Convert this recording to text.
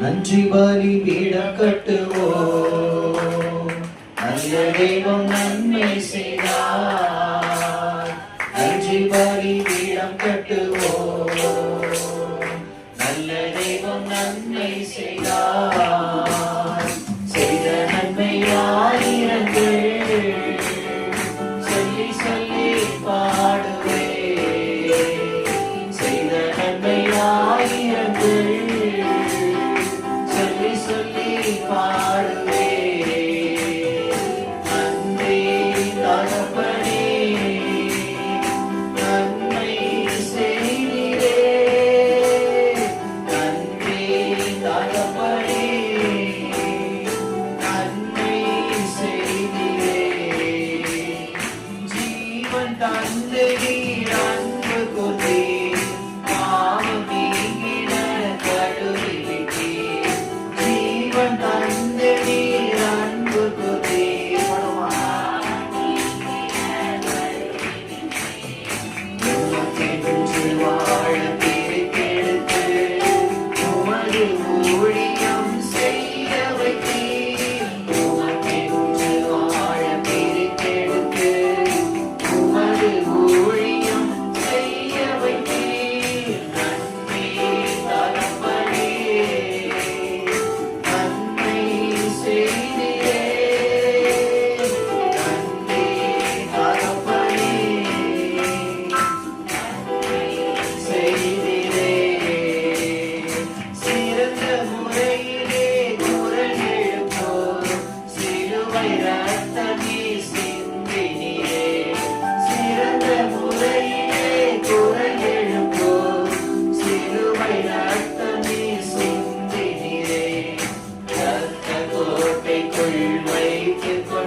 நன்றி பலி பீடம் கட்டுவோம் நல்ல தெய்வம் நன்மை செய்தார். நன்றி பலி பீடம் கட்டுவோம் நல்ல தெய்வம் நன்மை செய்தார். செய்த நன்மை ஆயிரங்கள் சொல்லி சொல்லி பாடுவே செய்த நன்மை ஆயிரங்கள் you.